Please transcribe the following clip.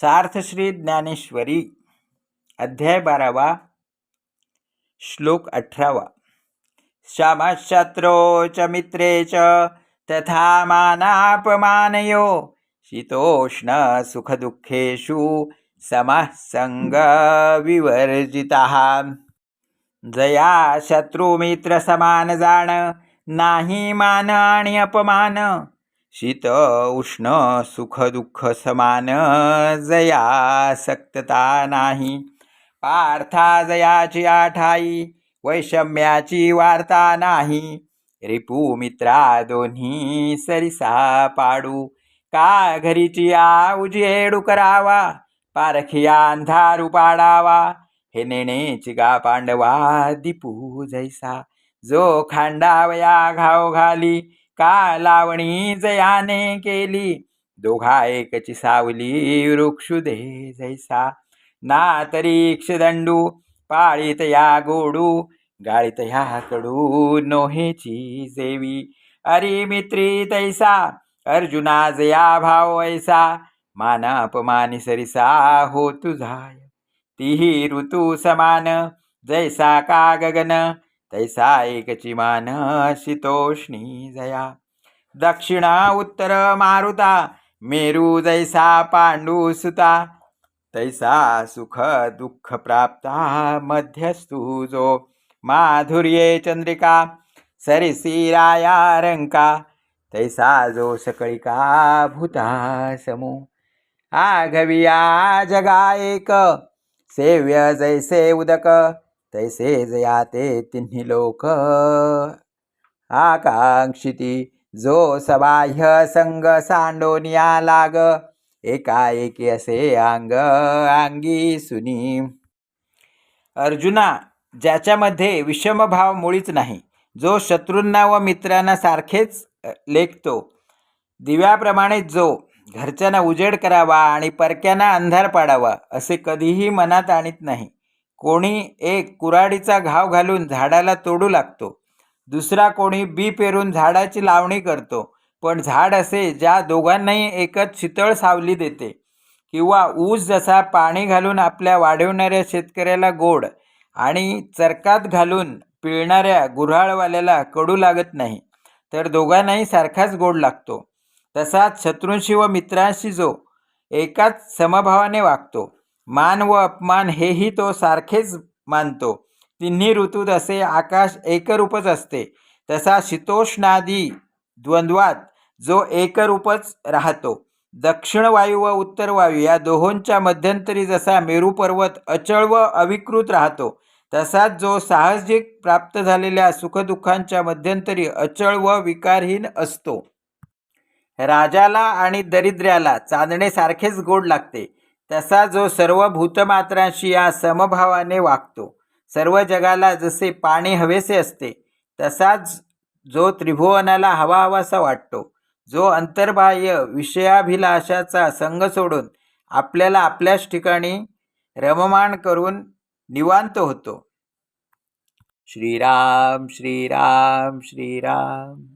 सार्थश्री ज्ञानेश्वरी अध्याय बारावा श्लोक अठरावा. शमशत्रो च मित्रे च तथा मानापमानयो शीतोष्णसुखदुःखेषु समः सङ्गविवर्जितः जया शत्रुमित्रसमान जाण नाही मान आणि अपमान शीत उष्ण सुख दुःख समान जया सक्तता नाही. पार्था जयाची आठाई वैषम्याची वार्ता नाही. रिपू मित्रा दोन्ही सरिसा पाडू. का घरीची उजेडू करावा? पारखिया अंधारू पाडावा हे नेणेची गा पांडवा दिपू जैसा. जो खांडावया घाव घाली का लावणी जयाने केली. दोघा एकची सावली वृक्षुदे जैसा. ना तरी क्षदंडू पाळीत या गोडू. गाळीत ह्या कडू नोहेची जेवी. अरी मित्री तैसा अर्जुना जया भाव ऐसा मान अपमानी सरिसा हो तुझाय तीही ऋतू समान जैसा का गगन. तैसा एकची मान शीतोष्णी जया। दक्षिणा उत्तर मारुता मेरू जैसा पांडू सुता तैसा सुख दुःख प्राप्ता मध्यस्तू जो। माधुर्ये चंद्रिका सरिसी राया रंका। तैसा जो सकळिका भूता समू। आघविया जगा एक सेव्य जैसे उदक। तैसे जयाते तिन्ही लोक. आकांक्षिती जो सबाह्य संग सांडोनिया लाग एकाएकी असे अंग अंगी सुनी. अर्जुना ज्याच्यामध्ये विषमभाव मुळीच नाही जो शत्रूंना व मित्रांना सारखेच लेखतो. दिव्याप्रमाणे जो घरच्यांना उजेड करावा आणि परक्यांना अंधार पाडावा असे कधीही मनात आणत नाही. कोणी एक कुराडीचा घाव घालून झाडाला तोडू लागतो. दुसरा कोणी बी पेरून झाडाची लावणी करतो. पण झाड असे ज्या दोघांनाही एकच शीतळ सावली देते. किंवा ऊस जसा पाणी घालून आपल्या वाढवणाऱ्या शेतकऱ्याला गोड आणि चरकात घालून पिळणाऱ्या गुऱ्हाळवाल्याला कडू लागत नाही तर दोघांनाही सारखाच गोड लागतो. तसाच शत्रूंशी व मित्रांशी जो एकाच समभावाने वागतो. मान व अपमान हेही तो सारखेच मानतो. तिन्ही ऋतूत असे आकाश एकरूपच असते. तसा शीतोष्णादी द्वंद्वात जो एकरूपच राहतो. दक्षिण वायू व उत्तर वायू या दोहोंच्या मध्यंतरी जसा मेरू पर्वत अचळ व अविकृत राहतो तसाच जो साहजिक प्राप्त झालेल्या सुखदुःखांच्या मध्यंतरी अचळ व विकारहीन असतो. राजाला आणि दरिद्र्याला चांदणेसारखेच गोड लागते. तसा जो सर्व भूतमात्रांशी या समभावाने वागतो सर्व जगाला जसे पाणी हवेसे असते तसाच जो त्रिभुवनाला हवा हवासा वाटतो जो अंतर्बाह्य विषयाभिलाषाचा संग सोडून आपल्याला आपल्याच ठिकाणी रममाण करून निवांत होतो. श्रीराम श्रीराम श्रीराम.